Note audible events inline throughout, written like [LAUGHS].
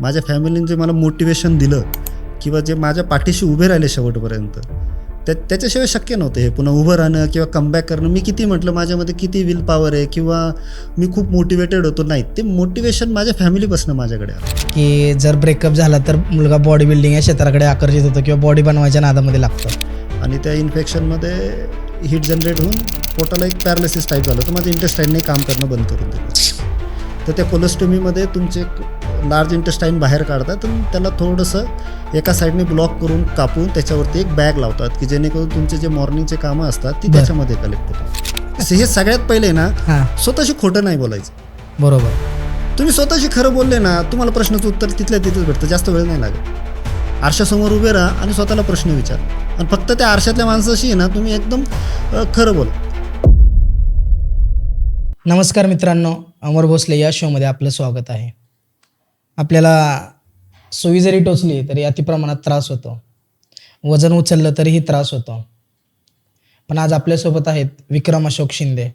माझ्या फॅमिलीने जे मला मोटिवेशन दिलं किंवा जे माझ्या पाठीशी उभे राहिले शेवटपर्यंत त्या त्याच्याशिवाय शक्य नव्हतं हे. पुन्हा उभं राहणं किंवा कमबॅक करणं. मी किती म्हटलं माझ्यामध्ये किती विल पॉवर आहे किंवा मी खूप मोटिवेटेड होतो? नाही. ते मोटिवेशन माझ्या फॅमिलीपासून माझ्याकडे की जर ब्रेकअप झाला तर मुलगा बॉडी बिल्डिंग या क्षेत्राकडे आकर्षित होतो किंवा बॉडी बनवायच्या नादामध्ये लागतो. आणि त्या इन्फेक्शनमध्ये हीट जनरेट होऊन पोटाला एक पॅरालिसिस टाईप झालं. तर माझं इंटेस्टाईनने काम करणं बंद करून दिलं. तर त्या कोलेस्टोमीमध्ये तुमचे लार्ज इंटेस्टाईन बाहेर काढतात आणि त्याला थोडंसं एका साईडने ब्लॉक करून कापून त्याच्यावरती एक बॅग लावतात की जेणेकरून तुमचे जे मॉर्निंगचे कामं असतात ती. त्याच्यामध्ये कलेक्ट होतात. हे सगळ्यात पहिले ना स्वतःशी खोटं नाही बोलायचं. बरोबर. तुम्ही स्वतःशी खरं बोलले ना तुम्हाला प्रश्नाचं उत्तर तिथल्या तिथेच भेटतं जास्त वेळ नाही लागत. आरशासमोर उभे राहा आणि स्वतःला प्रश्न विचार. आणि फक्त त्या आरशातल्या माणसाशी आहे ना तुम्ही एकदम खरं बोला. नमस्कार मित्रांनो अमर भोसले या शोमध्ये आपलं स्वागत आहे. आपल्याला सुई जरी टोचली तरी अतिप्रमाणात त्रास होतो. वजन उचललं तरीही त्रास होतो. पण आज आपल्यासोबत आहेत विक्रम अशोक शिंदे.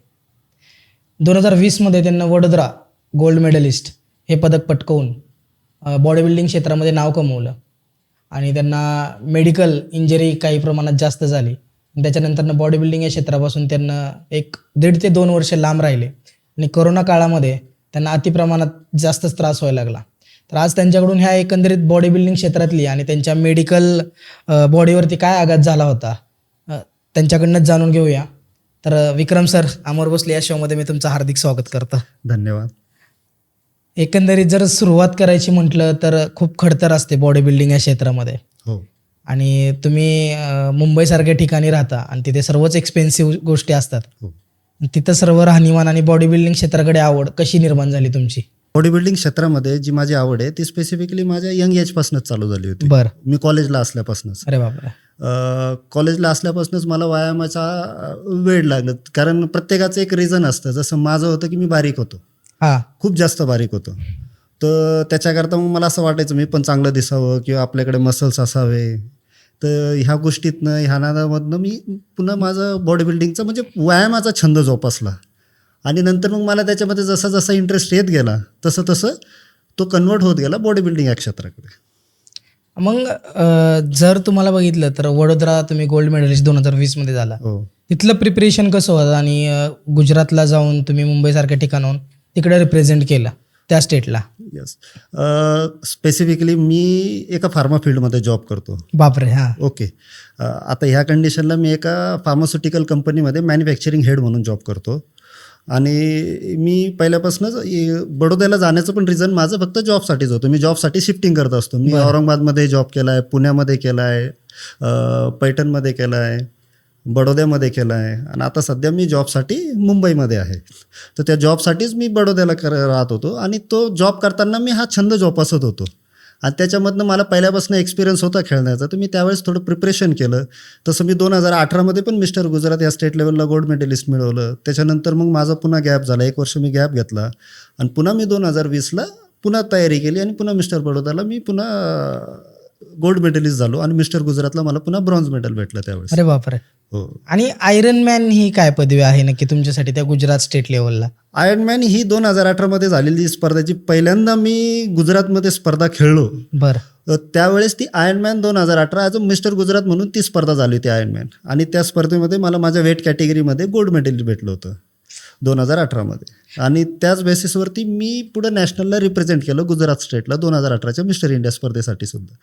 दोन हजार वीसमध्ये त्यांना वडोदरा गोल्ड मेडलिस्ट हे पदक पटकवून बॉडी बिल्डिंग क्षेत्रामध्ये नाव कमवलं. आणि त्यांना मेडिकल इंजरी काही प्रमाणात जास्त झाली. त्याच्यानंतरनं बॉडी बिल्डिंग या क्षेत्रापासून त्यांना एक दीड ते दोन वर्ष लांब राहिले. आणि कोरोना काळामध्ये त्यांना अतिप्रमाणात जास्तच त्रास व्हायला लागला. तर आज त्यांच्याकडून ह्या एकंदरीत बॉडी बिल्डिंग क्षेत्रातली आणि त्यांच्या मेडिकल बॉडीवरती काय आघात झाला होता त्यांच्याकडनंच जाणून घेऊया. तर विक्रम सर अमर भोसले या शोमध्ये मी तुमचं हार्दिक स्वागत करतो. धन्यवाद. एकंदरीत जर सुरुवात करायची म्हटलं तर खूप खडतर असते बॉडी बिल्डिंग या क्षेत्रामध्ये. हो. आणि तुम्ही मुंबईसारख्या ठिकाणी राहता आणि तिथे सर्वच एक्सपेन्सिव्ह गोष्टी असतात. हो. तिथं सर्व राहणीमान आणि बॉडी बिल्डिंग क्षेत्राकडे आवड कशी निर्माण झाली तुमची? बॉडी बिल्डिंग क्षेत्रामध्ये जी माझी आवड आहे ती स्पेसिफिकली माझ्या यंग एजपासूनच चालू झाली होती. बर. मी कॉलेजला असल्यापासूनच. अरे बापरे. अ, कॉलेजला असल्यापासूनच मला व्यायामाचा वेळ लागत कारण प्रत्येकाचं एक रिझन असतं. जसं माझं होतं की मी बारीक होतो. हा. खूप जास्त बारीक होतो. तर त्याच्याकरता मग मला असं वाटायचं मी पण चांगलं दिसावं किंवा आपल्याकडे मसल्स असावे. तर ह्या गोष्टीतनं ह्या नादामधनं मी पुन्हा माझं बॉडी बिल्डिंगचा म्हणजे व्यायामाचा छंद जोपासला. आणि नंतर मग मला त्याच्यामध्ये जसा जसा इंटरेस्ट येत गेला तसं तसं तो कन्वर्ट होत गेला बॉडी बिल्डिंग या क्षेत्राकडे. मग जर तुम्हाला बघितलं तर वडोदरा तुम्ही गोल्ड मेडलिस्ट दोन हजार वीसमध्ये झाला. हो. तिथलं प्रिपरेशन कसं होतं? आणि गुजरातला जाऊन तुम्ही मुंबईसारख्या ठिकाणाहून तिकडे रिप्रेझेंट केलं त्या स्टेटला येस स्पेसिफिकली मी एका फार्मा फील्डमध्ये जॉब करतो. बापरे हा. ओके आता ह्या कंडिशनला मी एका फार्मास्युटिकल कंपनीमध्ये मॅन्युफॅक्चरिंग हेड म्हणून जॉब करतो. आणि मी पहिल्यापासूनच बडोद्याला जाण्याचं पण रिझन माझं फक्त जॉबसाठीच होतं. मी जॉबसाठी शिफ्टिंग करत असतो. मी औरंगाबादमध्ये जॉब केला आहे पुण्यामध्ये केला आहे पैठणमध्ये केला आहे बडोद्यामध्ये केला आहे आणि आता सध्या मी जॉबसाठी मुंबईमध्ये आहे. तर त्या जॉबसाठीच मी बडोद्याला कर राहत होतो. आणि तो जॉब करताना मी हा छंद जोपासत होतो. आणि त्याच्यामधनं मला पहिल्यापासून एक्सपिरियन्स होता खेळण्याचा. तर मी त्यावेळेस थोडं प्रिपरेशन केलं. तसं मी दोन हजार अठरामध्ये पण मिस्टर गुजरात या स्टेट लेवलला गोल्ड मेडलिस्ट मिळवलं. त्याच्यानंतर मग माझा पुन्हा गॅप झाला. एक वर्ष मी गॅप घेतला. आणि पुन्हा मी दोन हजार वीसला पुन्हा तयारी केली आणि पुन्हा मिस्टर बडोदाला मी पुन्हा गोल्ड मेडलिस्ट झालो आणि मिस्टर गुजरातला मला पुन्हा ब्रॉन्झ मेडल भेटलं त्यावेळेस. अरे बापरे. हो. आणि आयरन मॅन ही काय पदवी आहे नक्की तुमच्यासाठी त्या गुजरात स्टेट लेवलला? आयर्नमॅन ही दोन हजार अठरामध्ये झालेली स्पर्धेची पहिल्यांदा मी गुजरातमध्ये स्पर्धा खेळलो. बर. त्यावेळेस ती आयर्नमॅन दोन हजार अठरा ॲज अ मिस्टर गुजरात म्हणून ती स्पर्धा झाली होती आयर्नमॅन आणि त्या स्पर्धेमध्ये मला माझ्या वेट कॅटेगरीमध्ये गोल्ड मेडल भेटलं होतं. दोन हजार अठरामध्ये आणि त्याच बेसिसवरती मी पुढं नॅशनलला रिप्रेझेंट केलं गुजरात स्टेटला दोन हजार अठराच्या मिस्टर इंडिया स्पर्धेसाठी सुद्धा.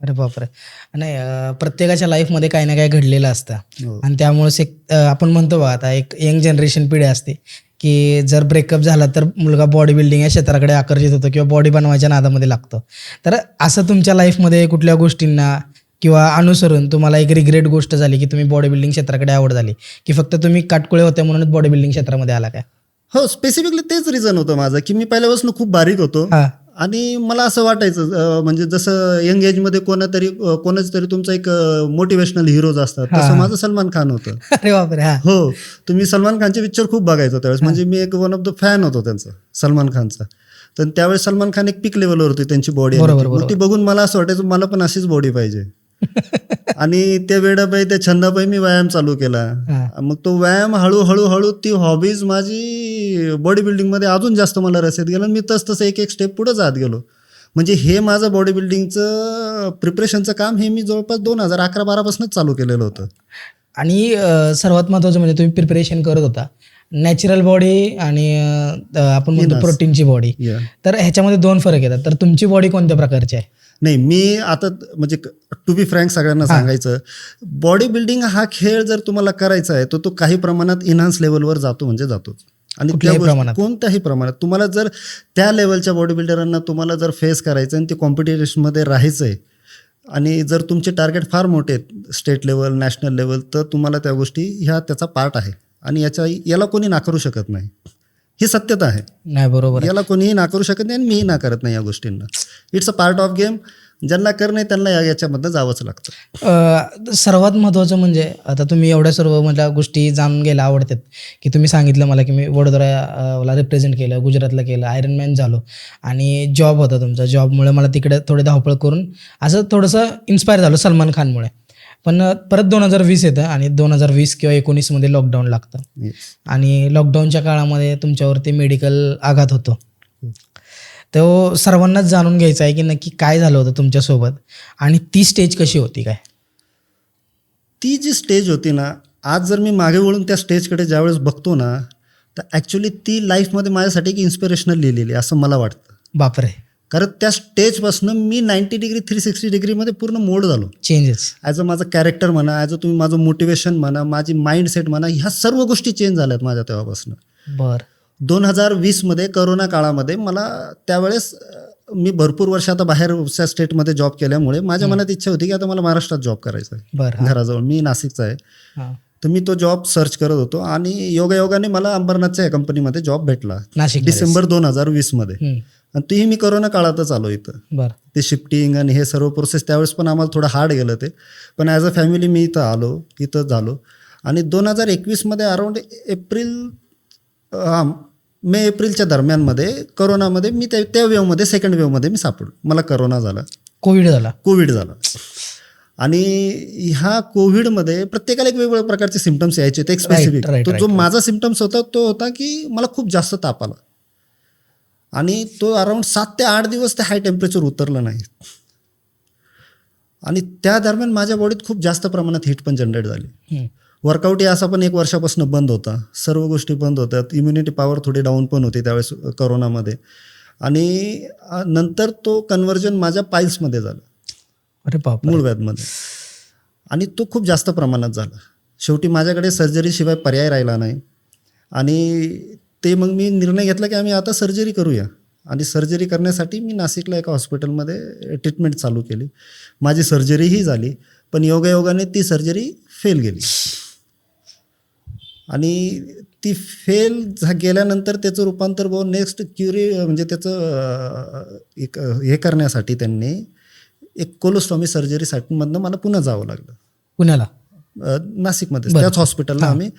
अरे बापरे. नाही प्रत्येकाच्या लाईफमध्ये काही ना काही घडलेलं असतं. हो. आणि त्यामुळेच एक आपण म्हणतो बघा आता एक यंग जनरेशन पिढी असते की जर ब्रेकअप झाला तर मुलगा बॉडी बिल्डिंग या क्षेत्राकडे आकर्षित होतो किंवा बॉडी बनवायच्या नादामध्ये लागतो. तर असं तुमच्या लाईफमध्ये कुठल्या गोष्टींना किंवा अनुसरून तुम्हाला एक रिग्रेट गोष्ट झाली की तुम्ही बॉडी बिल्डिंग क्षेत्राकडे आवड झाली की फक्त तुम्ही काटकुळे होते म्हणूनच बॉडी बिल्डिंग क्षेत्रामध्ये आला काय? हो स्पेसिफिकली तेच रिझन होतं माझं की मी पहिल्यापासून खूप बारीक होतो. हा. आणि मला असं वाटायचं म्हणजे जसं यंग एजमध्ये कोणातरी कोणाच तरी तुमचा एक मोटिवेशनल हिरोज असतात तसं माझं सलमान खान होतं. [LAUGHS] अरे बापरे हा. तुम्ही सलमान खानचे पिक्चर खूप बघायचो त्यावेळेस. म्हणजे मी एक वन ऑफ द फॅन होतो त्यांचा सलमान खानचा. तर त्यावेळेस सलमान खान एक पीक लेवलवर होती त्यांची बॉडी ती बघून मला असं वाटायचं मला पण अशीच बॉडी पाहिजे. आणि त्या वेळापायी त्या छंदापायी मी व्यायाम चालू केला. मग तो व्यायाम हळूहळू हळू ती हॉबीज माझी बॉडी बिल्डिंगमध्ये अजून जास्त मला रस येत गेला मी तस तसं एक एक स्टेप पुढे जात गेलो. म्हणजे हे माझं बॉडी बिल्डिंगचं प्रिपरेशनचं काम हे मी जवळपास दोन हजार अकरा बारापासूनच चालू केलेलं होतं. आणि सर्वात महत्त्वाचं म्हणजे तुम्ही प्रिपरेशन करत होता. नॅचरल बॉडी आणि आपण म्हणतो प्रोटीनची बॉडी तर ह्याच्यामध्ये दोन फरक येतात. तर तुमची बॉडी कोणत्या प्रकारची आहे? नाही मी आता म्हणजे टू बी फ्रँक सगळ्यांना सांगायचं बॉडी बिल्डिंग हा खेळ जर तुम्हाला करायचा आहे तर तो काही प्रमाणात इन्हान्स लेवलवर जातो म्हणजे जातोच. आणि. कोणत्याही प्रमाणात. तुम्हाला जर त्या लेवलच्या बॉडी बिल्डरांना तुम्हाला जर फेस करायचं आणि ते कॉम्पिटिशनमध्ये राहायचं आहे आणि जर तुमचे टार्गेट फार मोठे आहेत स्टेट लेवल नॅशनल लेवल तर तुम्हाला त्या गोष्टी ह्या त्याचा पार्ट आहे. आणि याच्या याला कोणी नाकारू शकत नाही. ही सत्यता आहे. नाही बरोबर. याला कोणीही नाकारू शकत नाही आणि मीही नाकारत नाही या गोष्टींना. It's a part of game ज्यांना करणे त्यांना या याच्यामधनं जावंच लागतं. सर्वात महत्त्वाचं म्हणजे आता तुम्ही एवढ्या सर्व मला गोष्टी जाणून घ्यायला आवडतात की तुम्ही सांगितलं मला की मी वडोदराला रिप्रेझेंट केलं गुजरातला केलं आयरन मॅन झालो आणि जॉब होता तुमचा. जॉबमुळे मला तिकडे थोडे धावपळ करून असं थोडंसं इन्स्पायर झालो सलमान खानमुळे. पण परत दोन हजार वीस येतं आणि दोन हजार वीस किंवा एकोणीसमध्ये लॉकडाऊन लागतं. आणि लॉकडाऊनच्या काळामध्ये तुमच्यावरती मेडिकल आघात होतो. तो सर्वांनाच जाणून घ्यायचा आहे की नक्की काय झालं होतं तुमच्यासोबत आणि ती स्टेज कशी होती काय? ती जी स्टेज होती ना आज जर मी मागे वळून त्या स्टेजकडे ज्यावेळेस बघतो ना तर ॲक्च्युली ती लाईफमध्ये माझ्यासाठी एक इन्स्पिरेशनल लिहिलेली असं मला वाटतं. बापरे. कारण त्या स्टेजपासून मी नाईन्टी डिग्री थ्री सिक्स्टी डिग्रीमध्ये पूर्ण मोड झालो. चेंजेस ॲज अ माझं कॅरेक्टर म्हणा ॲज अ तुम्ही माझं मोटिवेशन म्हणा माझी माइंडसेट म्हणा ह्या सर्व गोष्टी चेंज झाल्यात माझ्या तेव्हापासून. बर. दोन हजार वीसमध्ये करोना काळामध्ये मला त्यावेळेस मी भरपूर वर्ष आता बाहेरच्या स्टेटमध्ये जॉब केल्यामुळे माझ्या मनात इच्छा होती की आता मला महाराष्ट्रात जॉब करायचा आहे घराजवळ. मी नाशिकचा आहे. तर मी तो जॉब सर्च करत होतो आणि योगायोगाने मला अंबरनाथच्या या कंपनीमध्ये जॉब भेटला. नाशिक डिसेंबर दोन हजार वीसमध्ये आणि तीही मी करोना काळातच आलो इथं. बर. ते शिफ्टिंग आणि हे सर्व प्रोसेस त्यावेळेस पण आम्हाला थोडं हार्ड गेलं ते. पण ॲज अ फॅमिली मी इथं आलो इथं झालो. आणि दोन हजार एकवीसमध्ये अराऊंड एप्रिल हां मे एप्रिलच्या दरम्यानमध्ये करोनामध्ये मी त्या त्या वेवमध्ये सेकंड वेवमध्ये मी सापडलो. मला करोना झाला. कोविड झाला. कोविड झाला. आणि ह्या कोविडमध्ये प्रत्येकाला एक वेगवेगळ्या प्रकारचे सिमटम्स यायचे ते स्पेसिफिक तो जो माझा सिमटम्स होता तो होता की मला खूप जास्त ताप आला. आणि तो अराऊंड सात ते आठ दिवस ते हाय टेम्परेचर उतरलं नाही. आणि त्या दरम्यान माझ्या बॉडीत खूप जास्त प्रमाणात हीट पण जनरेट झाली. वर्कआउट हे असा पण एक वर्षापासून बंद होता. सर्व गोष्टी बंद होत्यात इम्युनिटी पॉवर थोडी डाऊन पण होती त्यावेळेस करोनामध्ये. आणि नंतर तो कन्व्हर्जन माझ्या पाईल्समध्ये झालं. अरे बाप मूळ व्याधमध्ये. आणि तो खूप जास्त प्रमाणात झाला. शेवटी माझ्याकडे सर्जरीशिवाय पर्याय राहिला नाही. आणि ते मग मी निर्णय घेतला की आम्ही आता सर्जरी करूया. आणि सर्जरी करण्यासाठी मी नाशिकला एका हॉस्पिटलमध्ये ट्रीटमेंट चालू केली. माझी सर्जरीही झाली पण योगायोगाने ती सर्जरी फेल गेली. आणि ती फेल झा गेल्यानंतर त्याचं रूपांतर भाऊ नेक्स्ट क्युरी म्हणजे त्याचं एक हे करण्यासाठी त्यांनी एक कोलोस्टॉमी सर्जरीसाठी मधनं मला पुन्हा जावं लागलं. पुण्याला? नाशिकमध्ये त्याच हॉस्पिटलला आम्ही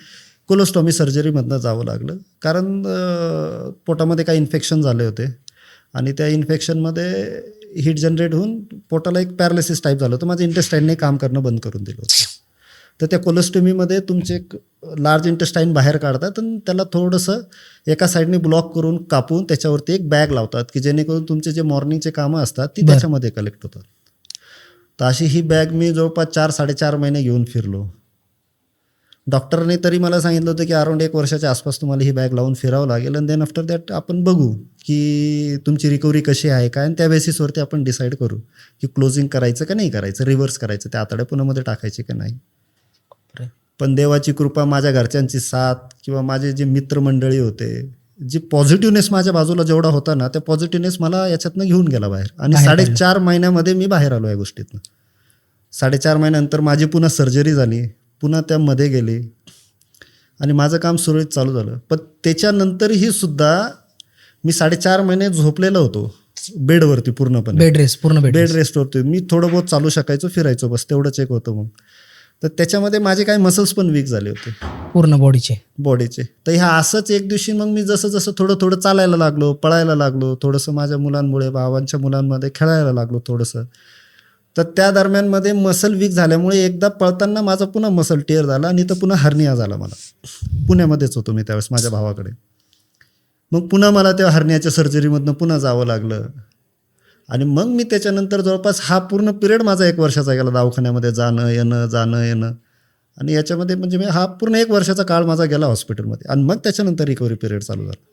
कोलोस्टॉमी सर्जरीमधनं जावं लागलं. कारण पोटामध्ये काही इन्फेक्शन झाले होते. आणि त्या इन्फेक्शनमध्ये हीट जनरेट होऊन पोटाला एक पॅरालिसिस टाईप झालं होतं. माझं इंटेस्टाईनने काम करणं बंद करून दिलं होतं. तर त्या कोलोस्टॉमीमध्ये तुमचे एक लार्ज इंटेस्टाईन बाहेर काढतात आणि त्याला थोडंसं एका साईडने ब्लॉक करून कापून त्याच्यावरती एक बॅग लावतात की जेणेकरून तुमचे जे मॉर्निंगचे कामं असतात ती त्याच्यामध्ये कलेक्ट होतात. तर अशी ही बॅग मी जवळपास चार साडेचार महिने घेऊन फिरलो. डॉक्टरने तरी मला सांगितलं होतं की अराउंड एक वर्षाच्या आसपास तुम्हाला ही बॅग लावून फिरावं लागेल आणि देन आफ्टर दॅट आपण बघू की तुमची रिकव्हरी कशी आहे काय. आणि त्या बेसिसवरती आपण डिसाईड करू की क्लोजिंग करायचं का नाही करायचं रिव्हर्स करायचं त्या आतड्या पुण्यामध्ये टाकायचे का नाही. पण देवाची कृपा माझ्या घरच्यांची साथ किंवा माझे जे मित्रमंडळी होते जी पॉझिटिव्हनेस माझ्या बाजूला जेवढा होता ना त्या पॉझिटिव्हनेस मला याच्यातनं घेऊन गेला बाहेर. आणि साडेचार महिन्यामध्ये मी बाहेर आलो या गोष्टीतनं. साडेचार महिन्यानंतर माझी पुन्हा सर्जरी झाली. पुन्हा त्यामध्ये गेली. आणि माझं काम सुरळीत चालू झालं. पण त्याच्यानंतरही सुद्धा मी साडेचार महिने झोपलेलो होतो. बेडवरती पूर्णपणे. बेड रेस पूर्ण बेड बेड रेस्ट. होते मी थोडं बहुत चालू शकायचो फिरायचो बस तेवढंच एक होतं मग. तर त्याच्यामध्ये माझे काही मसल्स पण वीक झाले होते. पूर्ण बॉडीचे बॉडीचे तर ह्या असंच एक दिवशी मग मी जसं जसं थोडं थोडं चालायला लागलो पळायला लागलो थोडंसं माझ्या मुलांमुळे भावांच्या मुलांमध्ये खेळायला लागलो थोडंसं. तर त्या दरम्यानमध्ये मसल वीक झाल्यामुळे एकदा पळताना माझा पुन्हा मसल टेअर झाला आणि तर पुन्हा हर्निया झाला मला. पुण्यामध्येच होतो मी त्यावेळेस माझ्या भावाकडे. मग पुन्हा मला त्या हर्नियाच्या सर्जरीमधनं पुन्हा जावं लागलं. आणि मग मी त्याच्यानंतर जवळपास हा पूर्ण पिरियड माझा एक वर्षाचा गेला दवाखान्यामध्ये जाणं येणं जाणं येणं. आणि याच्यामध्ये म्हणजे मी हा पूर्ण एक वर्षाचा काळ माझा गेला हॉस्पिटलमध्ये आणि मग त्याच्यानंतर रिकव्हरी पिरियड चालू झाला.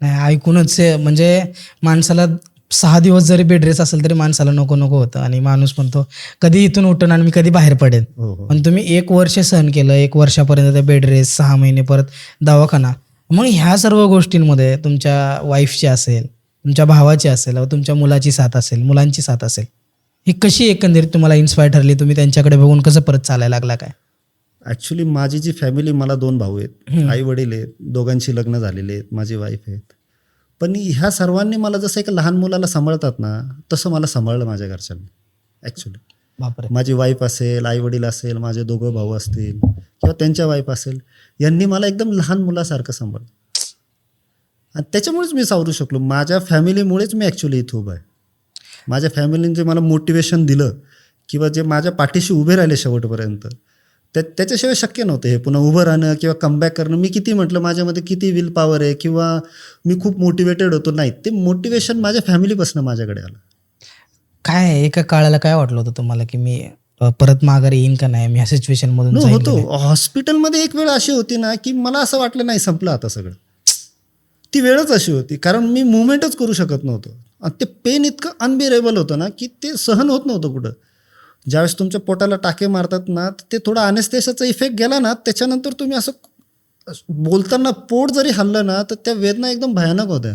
नाही ऐकूनच म्हणजे माणसाला सहा दिवस जरी बेड रेस्ट असेल तरी माणसाला नको नको होतं. आणि माणूस म्हणतो कधी इथून उठून आणि मी कधी बाहेर पडेन. हो हो. पण तुम्ही एक वर्ष सहन केलं एक वर्षापर्यंत ते बेड रेस्ट सहा महिने परत दवाखाना. मग ह्या सर्व गोष्टींमध्ये तुमच्या वाईफची असेल तुमच्या भावाची असेल तुमच्या मुलाची साथ असेल मुलांची साथ असेल ही कशी एकंदरीत तुम्हाला इन्स्पायर ठरली? तुम्ही त्यांच्याकडे बघून कसं परत चालायला लागला काय? ॲक्च्युली माझी जी फॅमिली मला दोन भाऊ आहेत. आई वडील आहेत. दोघांची लग्न झालेली आहेत. माझी वाईफ आहेत. पण ह्या सर्वांनी मला जसं एक लहान मुलाला सांभाळतात ना तसं मला सांभाळलं माझ्या घरच्यांनी ॲक्च्युली माझी वाईफ असेल आई वडील असेल माझे दोघं भाऊ असतील किंवा त्यांच्या वाईफ असेल यांनी मला एकदम लहान मुलासारखं सांभाळलं. आणि त्याच्यामुळेच मी सावरू शकलो. माझ्या फॅमिलीमुळेच मी ॲक्च्युली इथं उभा आहे. माझ्या फॅमिलीने जे मला मोटिवेशन दिलं किंवा जे माझ्या पाठीशी उभे राहिले शेवटपर्यंत त्या त्याच्याशिवाय शक्य नव्हतं हे. पुन्हा उभं राहणं किंवा कमबॅक करणं. मी किती म्हटलं माझ्यामध्ये किती विल पॉवर आहे किंवा मी खूप मोटिवेटेड होतो? नाही. ते मोटिवेशन माझ्या फॅमिलीपासून माझ्याकडे आलं. काय? एका काळाला काय वाटलं होतं तुम्हाला की मी परत माघारी येईन का नाही? मी ह्या सिच्युएशन मधून होतो? हॉस्पिटलमध्ये एक वेळ अशी होती ना की मला असं वाटलं नाही संपलं आता सगळं. ती वेळच अशी होती. कारण मी मुवमेंटच करू शकत नव्हतो. आणि ते पेन इतकं अनबिरेबल होतं ना की ते सहन होत नव्हतं कुठं. ज्यावेळेस तुमच्या पोटाला टाके मारतात ना तर ते थोडा अनेस्थेशाचा इफेक्ट गेला ना त्याच्यानंतर तुम्ही असं बोलताना पोट जरी हल्लं ना तर त्या वेदना एकदम भयानक होत्या.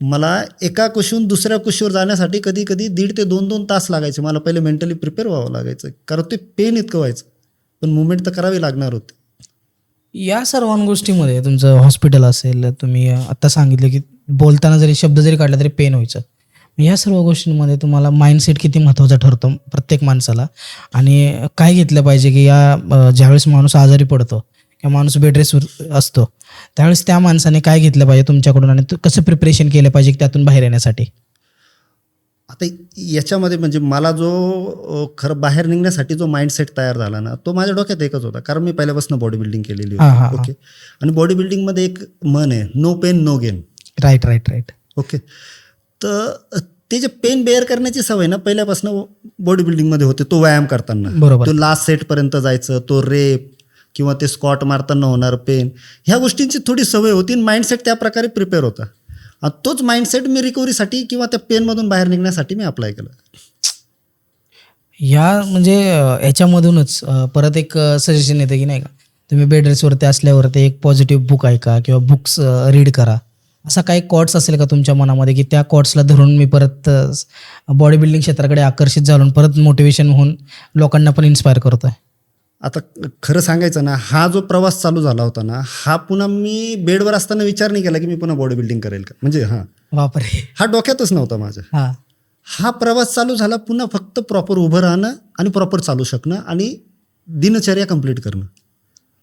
मला एका कुशीहून दुसऱ्या कुशीवर जाण्यासाठी कधी कधी दीड ते दोन दोन तास लागायचे. मला पहिले मेंटली प्रिपेअर व्हावं लागायचं. कारण ते पेन इतकं व्हायचं. पण मुवमेंट तर करावी लागणार होती. या सर्व गोष्टीमध्ये तुमचं हॉस्पिटल असेल तुम्ही आता सांगितलं की बोलताना जरी शब्द जरी काढला तरी पेन व्हायचं. या सर्व गोष्टींमध्ये तुम्हाला माइंडसेट किती महत्त्वाचा ठरतो प्रत्येक माणसाला. आणि काय घेतलं पाहिजे की या ज्यावेळेस माणूस आजारी पडतो किंवा माणूस बेडरेसवर असतो त्यावेळेस त्या माणसाने काय घेतलं पाहिजे तुमच्याकडून आणि कसं प्रिपरेशन केलं पाहिजे की त्यातून बाहेर येण्यासाठी? आता याच्यामध्ये म्हणजे मला जो खरं बाहेर निघण्यासाठी जो माइंडसेट तयार झाला ना तो माझ्या डोक्यात एकच होता. कारण मी पहिल्यापासून बॉडी बिल्डिंग केलेली होती. ओके आणि बॉडी बिल्डिंगमध्ये एक मन आहे. No pain no gain right right right okay तर ते जे पेन बेअर करण्याची सवय ना पहिल्यापासून बॉडी बिल्डिंगमध्ये होते तो व्यायाम करताना. बरोबर. तो लास्ट सेटपर्यंत जायचं तो रेप किंवा ते स्कॉट मारताना होणार पेन ह्या गोष्टींची थोडी सवय होती आणि माइंडसेट त्या प्रकारे प्रिपेअर होता. तोच माइंडसेट मी रिकव्हरीसाठी किंवा त्या पेनमधून बाहेर निघण्यासाठी मी अप्लाय केलं. ह्या म्हणजे अ, परत एक सजेशन येतं की नाही का तुम्ही बेड रेसवरती असल्यावरती एक पॉझिटिव्ह बुक ऐका किंवा बुक्स रीड करा. असा काही कॉट्स असेल का तुमच्या मनामध्ये की त्या कॉट्सला धरून मी परत बॉडी बिल्डिंग क्षेत्राकडे आकर्षित झालो परत मोटिवेशन होऊन लोकांना पण इन्स्पायर करतोय? आता खरं सांगायचं ना हा जो प्रवास चालू झाला होता ना हा पुन्हा मी बेडवर असताना विचार नाही केला की मी पुन्हा बॉडी बिल्डिंग करेल का? म्हणजे हां. बापरे. हा डोक्यातच नव्हता माझ्या. हा. हा प्रवास चालू झाला पुन्हा फक्त प्रॉपर उभं राहणं आणि प्रॉपर चालू शकणं आणि दिनचर्या कंप्लीट करणं.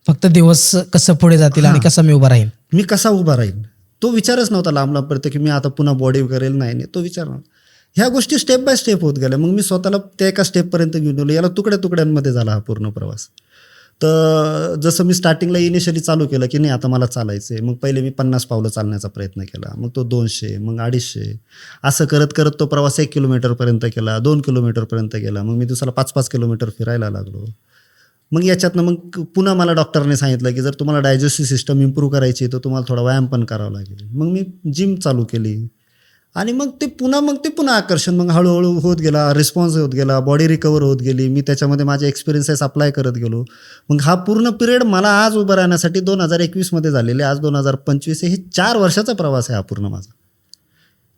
फक्त दिवस कसं पुढे जातील आणि कसं मी उभा राहीन? मी कसा उभा राहील तो विचारच नव्हता लांब लांबपर्यंत की मी आता पुन्हा बॉडी करेल? नाही नाही. तो विचार नव्हता. ह्या गोष्टी स्टेप बाय स्टेप होत गेल्या. मग मी स्वतःला त्या एका स्टेपपर्यंत घेऊन गेलो. याला तुकड्या तुकड्यांमध्ये झाला हा पूर्ण प्रवास. तर जसं मी स्टार्टिंगला इनिशियली चालू केलं की नाही आता मला चालायचं आहे मग पहिले मी पन्नास पावलं चालण्याचा प्रयत्न केला. मग तो दोनशे मग अडीचशे. असं करत करत तो प्रवास एक किलोमीटरपर्यंत केला दोन किलोमीटरपर्यंत गेला मग मी दिवसाला पाच पाच किलोमीटर फिरायला लागलो. मग याच्यातनं मग पुन्हा मला डॉक्टरने सांगितलं की जर तुम्हाला डायजेस्टिव्ह सिस्टम इम्प्रूव्ह करायची तर तुम्हाला थोडा व्यायाम पण करावा लागेल. मग मी जिम चालू केली. आणि मग ते पुन्हा मग ते पुन्हा आकर्षण मग हळूहळू होत गेला रिस्पॉन्स होत गेला बॉडी रिकवर होत गेली. मी त्याच्यामध्ये माझे एक्सपिरियन्सेस अप्लाय करत गेलो. मग हा पूर्ण पिरियड मला आज उभं राहण्यासाठी दोन हजार एकवीसमध्ये झालेले. आज दोन हजार पंचवीस हे चार वर्षाचा प्रवास आहे हा पूर्ण माझा.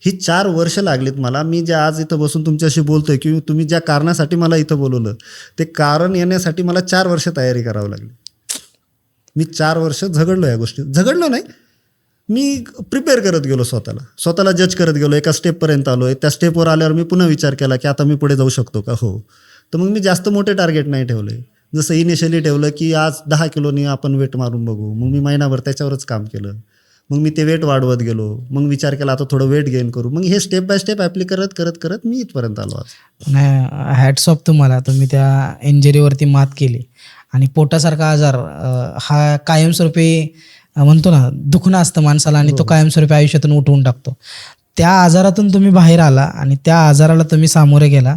ही चार वर्ष लागलीत मला. मी ज्या आज इथं बसून तुमच्याशी बोलतोय की तुम्ही ज्या कारणासाठी मला इथं बोलवलं ते कारण येण्यासाठी मला चार वर्ष तयारी करावी लागली. मी चार वर्ष झगडलो या गोष्टी झगडलो नाही. मी प्रिपेअर करत गेलो स्वतःला. स्वतःला जज करत गेलो. एका स्टेपपर्यंत आलो आहे त्या स्टेपवर आल्यावर मी पुन्हा विचार केला की आता मी पुढे जाऊ शकतो का? हो. तर मग मी जास्त मोठे टार्गेट नाही ठेवले. जसं इनिशियली ठेवलं की आज दहा किलोनी आपण वेट मारून बघू. मग मी महिनाभर त्याच्यावरच काम केलं. मग मी ते वेट वाढवत गेलो. मग विचार केला आता थोडं वेट गेन करू. मग हे स्टेप बाय स्टेप ॲप्ली करत करत करत मी इथपर्यंत आलो आज. हॅट्स ऑफ तुम्हाला. तुम्ही त्या इंजरीवरती मात केली. आणि पोटासारखा आजार हा कायमस्वरूपी म्हणतो ना दुखणं असतं माणसाला आणि तो कायमस्वरूपी आयुष्यातून उठवून टाकतो. त्या आजारातून तुम्ही बाहेर आला आणि त्या आजाराला तुम्ही सामोरे गेला.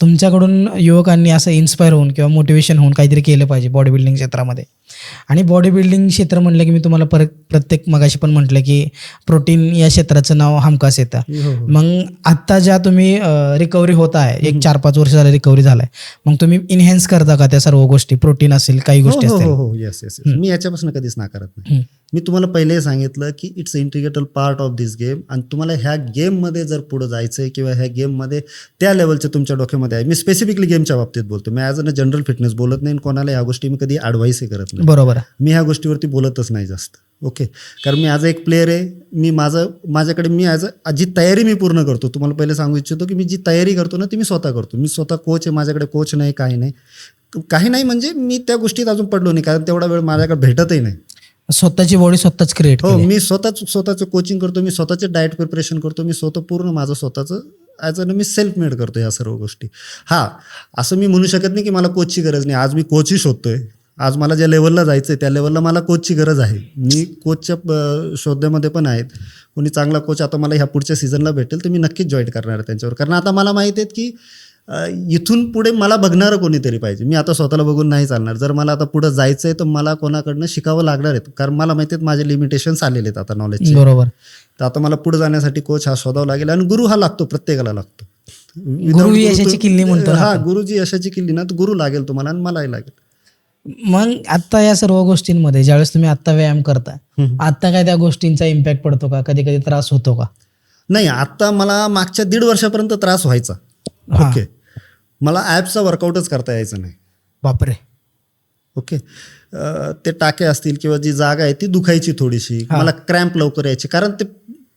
तुमच्याकडून युवकांनी असं इन्स्पायर होऊन किंवा मोटिवेशन होऊन काहीतरी केलं पाहिजे बॉडी बिल्डिंग क्षेत्रामध्ये. आणि बॉडी बिल्डिंग क्षेत्र म्हणलं की मी तुम्हाला परत प्रत्येक मगाशी पण म्हटलं की प्रोटीन या क्षेत्राचं नाव हमखास येतं. हो हो. मग आत्ता ज्या तुम्ही रिकव्हरी होत आहे एक चार पाच वर्ष झालं रिकव्हरी झालाय मग तुम्ही इन्हॅन्स करता का त्या सर्व गोष्टी? प्रोटीन असेल काही गोष्टी हो असतील. हो हो. येस येस मी याच्यापासून कधीच नाकारत नाही. मी तुम्हाला पहिलेही सांगितलं की it's integral part of this game आणि तुम्हाला ह्या गेममध्ये जर पुढं जायचं आहे किंवा ह्या गेममध्ये त्या लेवलचे तुमच्या डोक्यामध्ये आहे. मी स्पेसिफिकली गेमच्या बाबतीत बोलतो मी ॲज अ जनरल फिटनेस बोलत नाही कोणाला ह्या गोष्टी मी कधी ॲडवाईसही करत नाही. बरोबर आहे. मी ह्या गोष्टीवरती बोलतच नाही जास्त. ओके कारण मी ॲज अ एक प्लेअर आहे. मी माझं माझ्याकडे मी ॲज अ जी तयारी मी पूर्ण करतो तुम्हाला पहिले सांगू इच्छितो की मी जी तयारी करतो ना ती मी स्वतः करतो. मी स्वतः कोच आहे माझ्याकडे कोच नाही काही नाही. काही नाही म्हणजे मी त्या गोष्टीत अजून पडलो नाही कारण तेवढा वेळ माझ्याकडे भेटतही नाही. स्वतःची बॉडी स्वतःच क्रिएट हो मी स्वतःच स्वतःचं कोचिंग करतो मी स्वतःचे डाएट प्रिपरेशन करतो मी स्वतः पूर्ण माझं स्वतःचं ॲज अ मी सेल्फ मेड करतो या सर्व गोष्टी. हां असं मी म्हणू शकत नाही की मला कोचची गरज नाही. आज मी कोचही शोधतोय. आज मला ज्या लेवलला जायचं आहे त्या लेवलला मला कोचची गरज आहे. मी कोचच्या शोधामध्ये पण आहेत. कोणी चांगला कोच आता मला ह्या पुढच्या सीझनला भेटेल तर मी नक्कीच जॉईन करणार आहे त्यांच्यावर. कारण आता मला माहिती आहेत की इथून पुढे मला बघणारं कोणीतरी पाहिजे. मी आता स्वतःला बघून नाही चालणार. जर मला आता पुढे जायचं आहे तर मला कोणाकडनं शिकावं लागणार आहे. कारण मला माहिती आहेत माझे लिमिटेशन्स आलेले आहेत आता नॉलेजचे बरोबर. तर आता मला पुढे जाण्यासाठी कोच हा शोधावा लागेल आणि गुरु हा लागतो प्रत्येकाला लागतो. गुरु यशाची किल्ली म्हणतो हा गुरुजी यशाची किल्ली ना तर गुरु लागेल तुम्हाला आणि मलाही लागेल. मग आता या सर्व गोष्टींमध्ये ज्यावेळेस तुम्ही आता व्यायाम करता आता काय त्या गोष्टींचा इम्पॅक्ट पडतो का? कधी कधी त्रास होतो का? नाही आता मला मागच्या दीड वर्षापर्यंत त्रास व्हायचा. ओके. मला ॲपचा वर्कआउटच करता यायचं नाही. बापरे. ओके. ते टाके असतील किंवा जी जागा आहे ती दुखायची थोडीशी. मला क्रॅम्प लवकर यायची. कारण ते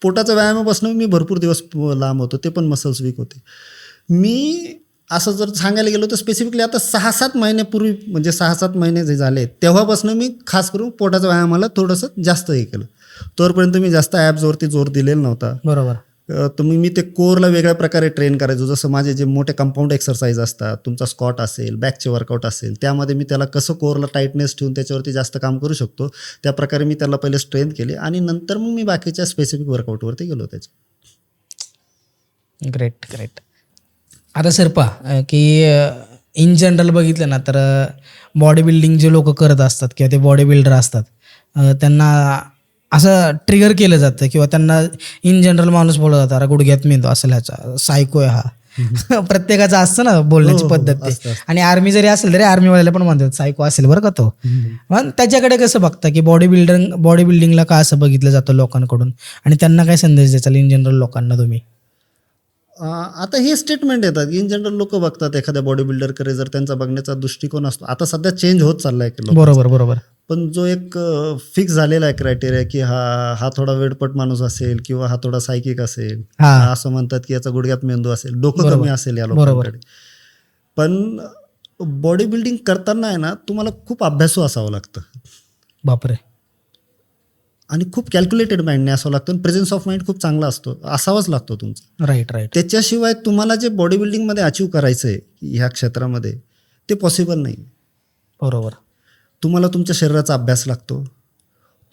पोटाचा व्यायामापासून मी भरपूर दिवस लांब होतो ते पण मसल्स वीक होते. मी असं जर सांगायला गेलो तर स्पेसिफिकली आता सहा सात महिन्यापूर्वी म्हणजे सहा सात महिने जे झाले तेव्हापासून मी खास करून पोटाच्या व्यायामाला थोडंसं जास्त हे केलं. तोपर्यंत मी जास्त ॲप्सवरती जोर दिलेला नव्हता. बरोबर. मग मी ते कोरला वेगळ्या प्रकारे ट्रेन करायचो. जसं माझे जे मोठे कंपाऊंड एक्सरसाइज असतात तुमचा स्कॉट असेल बॅकचे वर्कआउट असेल त्यामध्ये मी त्याला कसं कोरला टाईटनेस ठेवून त्याच्यावरती जास्त काम करू शकतो त्या प्रकारे मी त्याला पहिले स्ट्रेंथ केली आणि नंतर मग मी बाकीच्या स्पेसिफिक वर्कआउटवरती गेलो त्याच्या. ग्रेट ग्रेट आता सर पहा की इन जनरल बघितलं ना तर बॉडी बिल्डिंग जे लोक करत असतात किंवा ते बॉडी बिल्डर असतात त्यांना असं ट्रिगर केलं जातं किंवा त्यांना इन जनरल माणूस बोलत जातं अरे गुडघ्यात मेंदू असेल ह्याचा सायको आहे हा. [LAUGHS] प्रत्येकाचं असतं ना बोलण्याची पद्धत ते. आणि आर्मी जरी असेल तरी आर्मीवाल्याला पण म्हणतात सायको असेल बरं का तो. मग त्याच्याकडे कसं बघता की बॉडी बिल्डर बॉडी बिल्डिंगला का असं बघितलं जातं लोकांकडून? आणि त्यांना काय संदेश द्याल इन जनरल लोकांना तुम्ही? आता हे स्टेटमेंट येतात. इन जनरल लोक बघतात एखाद्या बॉडी बिल्डरकडे जर त्यांचा बघण्याचा दृष्टिकोन असतो. आता सध्या चेंज होत चाललाय बरोबर बरोबर. पण जो एक फिक्स झालेला आहे क्रायटेरिया की हा हा थोडा वेडपट माणूस असेल किंवा हा थोडा सायकिक असेल हा. असं म्हणतात की याचा गुडघ्यात मेंदू असेल डोकं. कमी असेल या. लोकांकडे. पण बॉडी बिल्डिंग करताना आहे ना तुम्हाला खूप अभ्यासू असावं लागतं. बापरे. आणि खूप कॅल्क्युलेटेड माइंडने असावं लागतं आणि प्रेझेन्स ऑफ माइंड खूप चांगला असतो. असावाच लागतो तुमचा. राईट राईट त्याच्याशिवाय तुम्हाला जे बॉडी बिल्डिंगमध्ये अचीव करायचं आहे ह्या क्षेत्रामध्ये ते पॉसिबल नाही. बरोबर. तुम्हाला तुमच्या शरीराचा अभ्यास लागतो.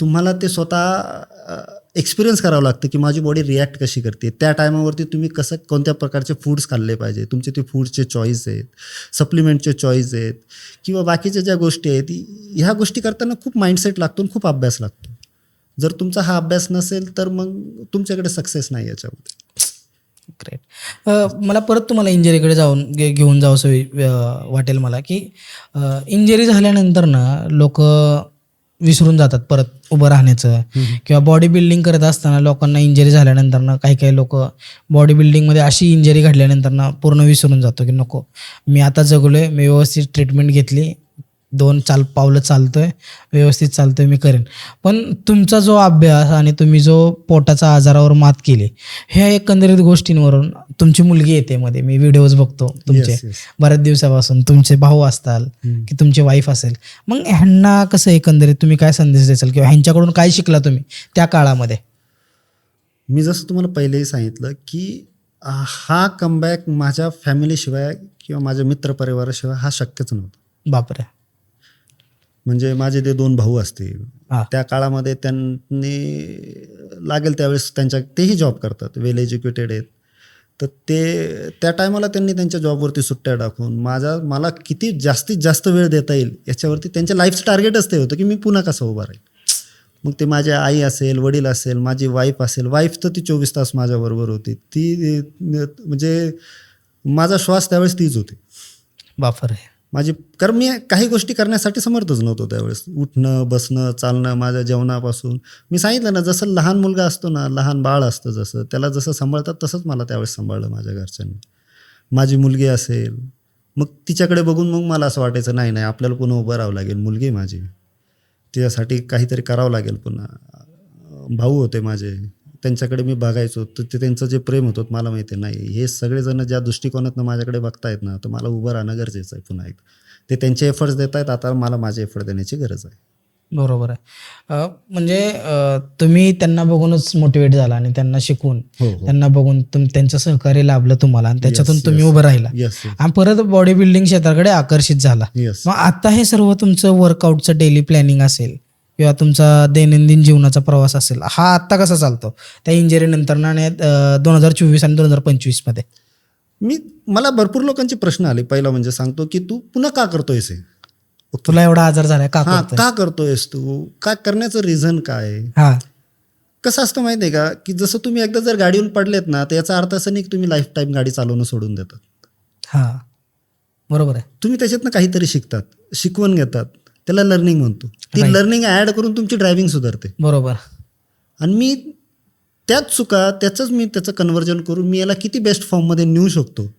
तुम्हाला ते स्वतः एक्सपिरियन्स करावं लागतं की माझी बॉडी रिॲक्ट कशी करते. त्या टायमावरती तुम्ही कसं कोणत्या प्रकारचे फूड्स खाल्ले पाहिजे? तुमचे ते फूडचे चॉईस आहेत सप्लिमेंटचे चॉईस आहेत किंवा बाकीच्या ज्या गोष्टी आहेत ह्या गोष्टी करताना खूप माइंडसेट लागतो आणि खूप अभ्यास लागतो. जर तुमचा हा अभ्यास नसेल तर मग तुमच्याकडे सक्सेस नाही याच्यामध्ये. ग्रेट मला परत तुम्हाला इंजरीकडे जाऊन घेऊन जावंसं वाटेल मला की इंजरी झाल्यानंतर ना लोक विसरून जातात परत उभं राहण्याचं. किंवा बॉडी बिल्डिंग करत असताना लोकांना इंजरी झाल्यानंतर ना काही काही लोक बॉडी बिल्डिंगमध्ये अशी इंजरी घडल्यानंतर ना पूर्ण विसरून जातो की नको. मी आता जगलोय मी व्यवस्थित ट्रीटमेंट घेतली दोन चाल पावलं चालतोय व्यवस्थित चालतोय मी करेन. पण तुमचा जो अभ्यास आणि तुम्ही जो पोटाचा आजारावर मात केली ह्या एकंदरीत गोष्टींवरून तुमची मुलगी येते मध्ये. मी व्हिडिओज बघतो तुमचे. Yes, yes. बऱ्याच दिवसापासून तुमचे भाऊ असताल की तुमची वाईफ असेल. मग ह्यांना कसं एकंदरीत तुम्ही काय संदेश द्याल किंवा ह्यांच्याकडून काय शिकला तुम्ही त्या काळामध्ये? मी जसं तुम्हाला पहिलेही सांगितलं की हा कमबॅक माझ्या फॅमिलीशिवाय किंवा माझ्या मित्रपरिवाराशिवाय हा शक्यच नव्हता. बापरे. म्हणजे माझे ते दोन भाऊ असतील त्या काळामध्ये त्यांनी लागेल त्यावेळेस त्यांच्या तेही जॉब करतात. वेल एज्युकेटेड आहेत. तर ते त्या टायमाला त्यांनी त्यांच्या जॉबवरती सुट्ट्या टाकून माझा मला किती जास्तीत जास्त वेळ देता येईल याच्यावरती त्यांच्या लाईफचं टार्गेटच ते होतं की मी पुन्हा कसं उभा राहील. मग ते माझी आई असेल वडील असेल माझी वाईफ असेल वाईफ तर ती चोवीस तास माझ्याबरोबर होती. ती म्हणजे माझा श्वास त्यावेळेस तीच होती. बापरे. माझी कारण मी काही गोष्टी करण्यासाठी समर्थच नव्हतो त्यावेळेस. उठणं बसणं चालणं माझ्या जेवणापासून. मी सांगितलं ना जसं लहान मुलगा असतो ना लहान बाळ असतं जसं त्याला जसं सांभाळतात तसंच मला त्यावेळेस सांभाळलं माझ्या घरच्यांनी. माझी मुलगी असेल मग तिच्याकडे बघून मग मला असं वाटायचं नाही नाही आपल्याला पुन्हा उभं राहावं लागेल मुलगी माझी. तिच्यासाठी काहीतरी करावं लागेल पुन्हा. भाऊ होते माझे. त्यांच्याकडे मी बघायचो तर ते त्यांचं जे प्रेम होतं मला माहिती नाही. हे सगळेजण ज्या दृष्टिकोनातनं माझ्याकडे बघतायत ना तर मला उभं राहणं गरजेचं आहे पुन्हा एक ते त्यांचे एफर्ट्स देत आहेत आता मला माझे एफर्ट देण्याची गरज आहे. बरोबर आहे. म्हणजे तुम्ही त्यांना बघूनच मोटिवेट झाला आणि त्यांना शिकून हो हो. त्यांना बघून त्यांचं सहकार्य लाभलं तुम्हाला आणि त्याच्यातून तुम्ही उभं राहिला. येस आणि परत बॉडी बिल्डिंग क्षेत्राकडे आकर्षित झाला. येस मग आता हे सर्व तुमचं वर्कआउटचं डेली प्लॅनिंग असेल किंवा तुमचा दैनंदिन जीवनाचा प्रवास असेल हा आत्ता कसा चालतो? त्या इंजरी नंतर आणि दोन हजार चोवीस आणि दोन हजार पंचवीसमध्ये. मी मला भरपूर लोकांचे प्रश्न आले. पहिला म्हणजे सांगतो की तू पुन्हा का करतोयस तुला एवढा आजार झालाय का? का करतोयस तू? का करण्याचं रिझन काय? हा. कसं असतं माहिती आहे का? की जसं तुम्ही एकदा जर गाडीवर पडलेत ना तर याचा अर्थ असं नाही की तुम्ही लाईफ टाईम गाडी चालवणं सोडून देतात. हा. बरोबर आहे. तुम्ही त्याच्यातनं काहीतरी शिकतात शिकवण घेतात. त्याला लर्निंग म्हणतो. ती. लर्निंग ॲड करून तुमची ड्रायव्हिंग सुधारते. बरोबर. आणि मी त्याच चुका त्याचंच मी त्याचं कन्वर्जन करून मी याला किती बेस्ट फॉर्ममध्ये नेऊ शकतो.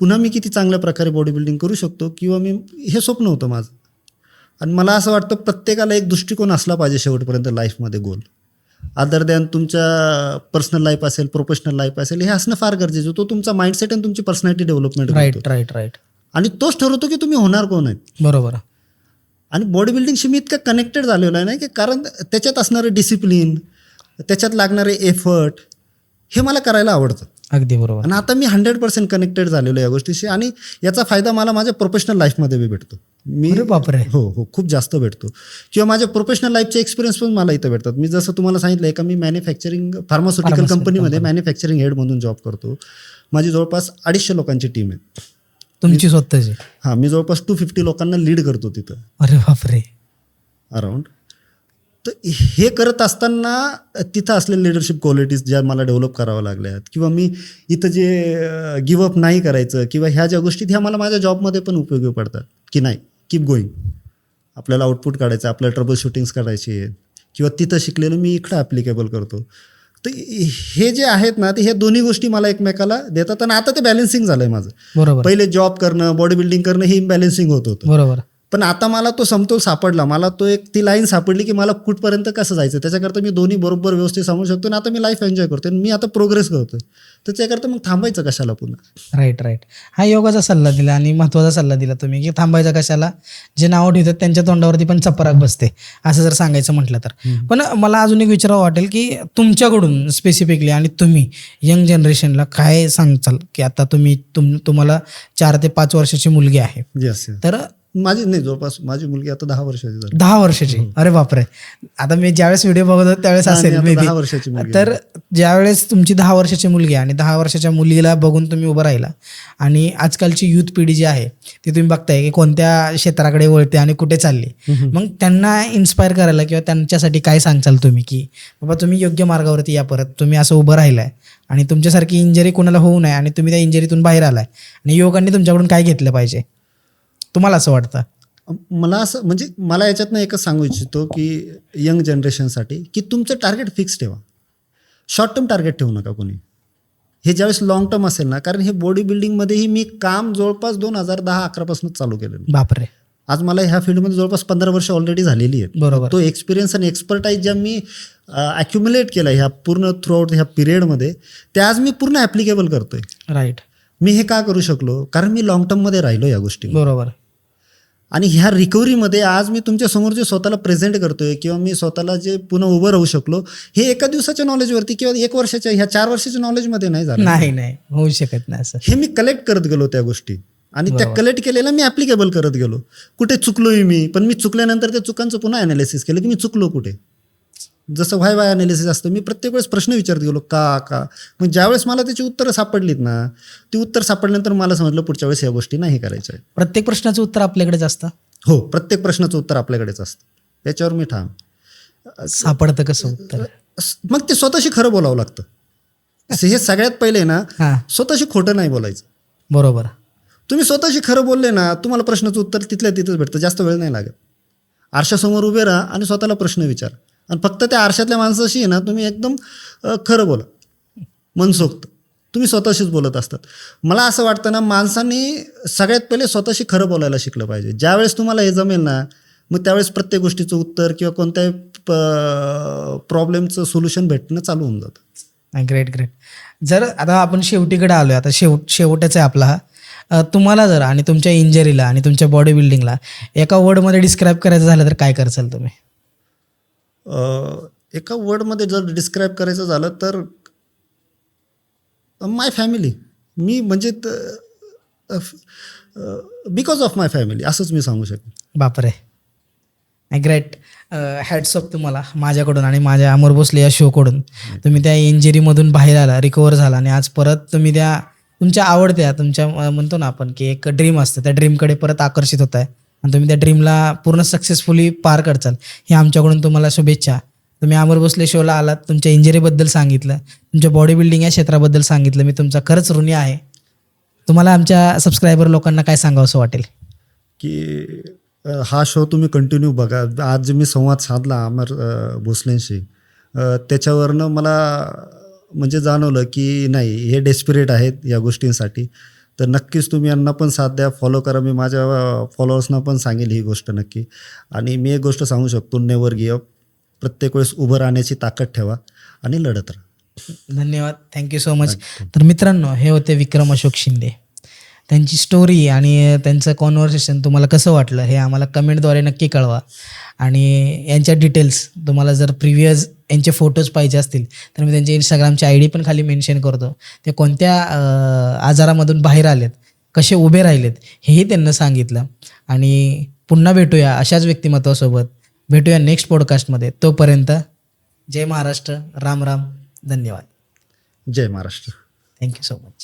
पुन्हा मी किती चांगल्या प्रकारे बॉडी बिल्डिंग करू शकतो किंवा मी हे स्वप्न होतं माझं. आणि मला असं वाटतं प्रत्येकाला एक दृष्टिकोन असला पाहिजे शेवटपर्यंत लाईफमध्ये गोल अदर दॅन तुमच्या पर्सनल लाईफ असेल प्रोफेशनल लाईफ असेल हे असणं फार गरजेचं तो तुमचा माइंडसेट आणि तुमची personality development right right right आणि तोच ठरवतो की तुम्ही होणार कोण आहेत. बरोबर. आणि बॉडी बिल्डिंगशी मी इतकं कनेक्टेड झालेलो आहे ना की कारण त्याच्यात असणारं डिसिप्लिन त्याच्यात लागणारे एफर्ट हे मला करायला आवडतं. अगदी बरोबर. आणि आता मी हंड्रेड पर्सेंट कनेक्टेड झालेलो या गोष्टीशी आणि याचा फायदा मला माझ्या प्रोफेशनल लाईफमध्ये बी भेटतो. मी बापरे. हो हो खूप जास्त भेटतो. किंवा माझ्या प्रोफेशनल लाईफचे एक्सपिरियन्स पण मला इथं भेटतात. मी जसं तुम्हाला सांगितलं आहे का मी मॅन्युफॅक्चरिंग फार्मास्युटिकल कंपनीमध्ये मॅन्युफॅक्चरिंग हेड म्हणून जॉब करतो. माझी जवळपास अडीचशे लोकांची टीम आहे. तुमची स्वतःची? हां मी जवळपास टू फिफ्टी लोकांना लीड करतो तिथं. अरे बापरे. अराउंड तर हे करत असताना तिथं असलेल्या लिडरशिप क्वालिटीज ज्या मला डेव्हलप कराव्या लागल्यात किंवा मी इथं जे गिवअप नाही करायचं किंवा ह्या ज्या गोष्टी ह्या मला माझ्या जॉबमध्ये पण उपयोगी पडतात की नाही? कीप गोईंग आपल्याला आउटपुट काढायचं आपल्याला ट्रबल शूटिंग्स करायची आहेत किंवा तिथं शिकलेलं मी इकडं ॲप्लिकेबल करतो. तर हे जे आहेत ना ते हे दोन्ही गोष्टी मला एकमेकाला देतात. आणि आता ते बॅलन्सिंग झालं आहे माझं. बरोबर. पहिले जॉब करणं बॉडी बिल्डिंग करणं हे इम्बॅलन्सिंग होत होतं. बरोबर. पण आता मला तो समतोल सापडला. मला तो एक ती लाईन सापडली की मला कुठपर्यंत कसं जायचं? त्याच्याकरता मी दोन्ही बरोबर व्यवस्थित सांगू शकतो आणि आता मी लाईफ एन्जॉय करतो आणि मी आता प्रोग्रेस करतोय. त्याच्याकरता मग थांबायचं कशाला पुन्हा? राईट राईट हा योगाचा सल्ला दिला आणि महत्त्वाचा सल्ला दिला तुम्ही की थांबायचा कशाला? जे नावं ठेवतात त्यांच्या तोंडावरती पण चपराक बसते. असं जर सांगायचं म्हटलं तर. पण मला अजून एक विचारावं वाटेल की तुमच्याकडून स्पेसिफिकली आणि तुम्ही यंग जनरेशनला काय सांगचाल की आता तुम्ही तुम तुम्हाला चार ते पाच वर्षाची मुलगी आहे. तर माझी नाही जवळपास माझी मुलगी आता दहा वर्षाची झाली. दहा वर्षाची? अरे बापरे. आता मी ज्यावेळेस व्हिडिओ बघत होतो त्यावेळेस असेल. दहा वर्षाची मुलगी तर ज्यावेळेस तुमची दहा वर्षाची मुलगी आणि दहा वर्षाच्या मुलीला बघून तुम्ही उभं राहिला आणि आजकालची युथ पिढी जी आहे ती तुम्ही बघताय की कोणत्या क्षेत्राकडे वळते आणि कुठे चालली. मग त्यांना इन्स्पायर करायला किंवा त्यांच्यासाठी काय सांगचाल तुम्ही की बाबा तुम्ही योग्य मार्गावरती या परत. तुम्ही असं उभं राहिलाय आणि तुमच्यासारखी इंजरी कोणाला होऊ नये आणि तुम्ही त्या इंजरीतून बाहेर आलाय आणि योगांनी तुमच्याकडून काय घेतलं पाहिजे? तुम्हाला असं वाटतं? मला असं म्हणजे मला याच्यातनं एकच सांगू इच्छितो की यंग जनरेशनसाठी की तुमचं टार्गेट फिक्स ठेवा. शॉर्ट टर्म टार्गेट ठेवू नका कोणी. हे ज्यावेळेस लॉंग टर्म असेल ना कारण हे बॉडी बिल्डिंगमध्येही मी काम जवळपास दोन हजार दहा अकरापासूनच चालू केलेलं बापरे. आज मला ह्या फील्डमध्ये जवळपास पंधरा वर्ष ऑलरेडी झालेली आहेत. बरोबर. तो एक्सपिरियन्स आणि एक्सपर्टाईज ज्या मी अक्युम्युलेट केला ह्या पूर्ण थ्रू आउट ह्या पिरियडमध्ये ते आज मी पूर्ण ॲप्लिकेबल करतोय. राईट मी हे का करू शकलो? कारण मी लॉंग टर्ममध्ये राहिलो या गोष्टी बरोबर. आणि ह्या रिकव्हरीमध्ये आज मी तुमच्यासमोर जे स्वतःला प्रेझेंट करतोय किंवा मी स्वतःला जे पुन्हा उभं राहू शकलो हे एका दिवसाच्या नॉलेजवरती किंवा एक वर्षाच्या ह्या चार वर्षाच्या नॉलेजमध्ये नाही झालं. नाही नाही. होऊ शकत नाही असं. हे मी कलेक्ट करत गेलो त्या गोष्टी. आणि त्या कलेक्ट केलेल्या मी ॲप्लिकेबल करत गेलो. कुठे चुकलोय मी? पण मी चुकल्यानंतर त्या चुकांचं पुन्हा ॲनालिसिस केलं की मी चुकलो कुठे? जसं व्हाय वाय ॲनालिसिस असतं मी प्रत्येक वेळेस प्रश्न विचारत गेलो का का? मग ज्यावेळेस मला त्याची उत्तरं सापडलीत ना ती उत्तर सापडल्यानंतर मला समजलं पुढच्या वेळेस या गोष्टी नाही करायच्या आहेत. प्रत्येक प्रश्नाचं उत्तर आपल्याकडेच असतं? हो प्रत्येक प्रश्नाचं उत्तर आपल्याकडेच असतं. याच्यावर मी ठाम. सापडतं कसं उत्तर? मग ते स्वतःशी खरं बोलावं लागतं. हे सगळ्यात पहिले ना स्वतःशी खोटं नाही बोलायचं. बरोबर. तुम्ही स्वतःशी खरं बोलले ना तुम्हाला प्रश्नाचं उत्तर तिथल्या तिथंच भेटतं जास्त वेळ नाही लागत. आरशासमोर उभे राहा आणि स्वतःला प्रश्न विचार. आणि फक्त त्या आरशातल्या माणसाशी आहे ना तुम्ही एकदम खरं बोला. मनसोक्त तुम्ही स्वतःशीच बोलत असतात. मला असं वाटतं ना माणसांनी सगळ्यात पहिले स्वतःशी खरं बोलायला शिकलं पाहिजे. ज्यावेळेस तुम्हाला हे जमेल ना मग त्यावेळेस प्रत्येक गोष्टीचं उत्तर किंवा कोणत्याही प्रॉब्लेमचं सोल्युशन भेटणं चालू होऊन जातं. ग्रेट ग्रेट जर आता आपण शेवटीकडे आलोय आता शेवट शेवटच आहे आपला हा. तुम्हाला जर आणि तुमच्या इंजरीला आणि तुमच्या बॉडी बिल्डिंगला एका वर्डमध्ये डिस्क्राईब करायचं झालं तर काय करचाल तुम्ही? एका वर्डमध्ये जर डिस्क्राईब करायचं झालं तर माय फॅमिली मी म्हणजे बिकॉज ऑफ माय फॅमिली असंच मी सांगू शकेन बापरे. ग्रेट हॅट्स ऑफ तुम्हाला माझ्याकडून आणि माझ्या अमर भोसले या शोकडून तुम्ही त्या इंजरीमधून बाहेर आला रिकवर झाला आणि आज परत तुम्ही त्या तुमच्या आवडत्या तुमच्या म्हणतो ना आपण की एक ड्रीम असतं त्या ड्रीमकडे परत आकर्षित होत आहे आणि तुम्ही त्या ड्रीमला पूर्ण सक्सेसफुली पार करचाल. हे आमच्याकडून तुम्हाला शुभेच्छा. तुम्ही अमर भोसले शोला आलात तुमच्या इंजरीबद्दल सांगितलं तुमच्या बॉडी बिल्डिंग या क्षेत्राबद्दल सांगितलं मी तुमचा खरंच ऋणी आहे. तुम्हाला आमच्या सबस्क्रायबर लोकांना काय सांगावं असं वाटेल? की हा शो तुम्ही कंटिन्यू बघा. आज मी संवाद साधला अमर भोसलेंशी. त्याच्यावरनं मला म्हणजे जाणवलं की नाही हे डेस्पिरेट आहेत या गोष्टींसाठी. तर नक्कीच तुम्ही यांना पण साथ द्या. फॉलो करा. मी माझ्या फॉलोअर्सना पण सांगेल ही गोष्ट नक्की. आणि मी एक गोष्ट सांगू शकतो. नेवर गिअप प्रत्येक वेळेस उभं राहण्याची ताकद ठेवा आणि लढत राहा. धन्यवाद. थँक्यू सो मच तर मित्रांनो हे होते विक्रम अशोक शिंदे. त्यांची स्टोरी आणि त्यांचं कॉन्व्हर्सेशन तुम्हाला कसं वाटलं हे आम्हाला कमेंटद्वारे नक्की कळवा. आणि यांच्या डिटेल्स तुम्हाला जर प्रिव्हियस यांचे फोटोज पाहिजे असतील तर मी त्यांचे इंस्टाग्रामची आय डी पण खाली मेन्शन करतो. ते कोणत्या आजारामधून बाहेर आलेत कसे उभे राहिलेत हेही त्यांना सांगितलं. आणि पुन्हा भेटूया अशाच व्यक्तिमत्वासोबत. भेटूया नेक्स्ट पॉडकास्टमध्ये तोपर्यंत जय महाराष्ट्र. राम राम. धन्यवाद. Jai Maharashtra. Thank you so much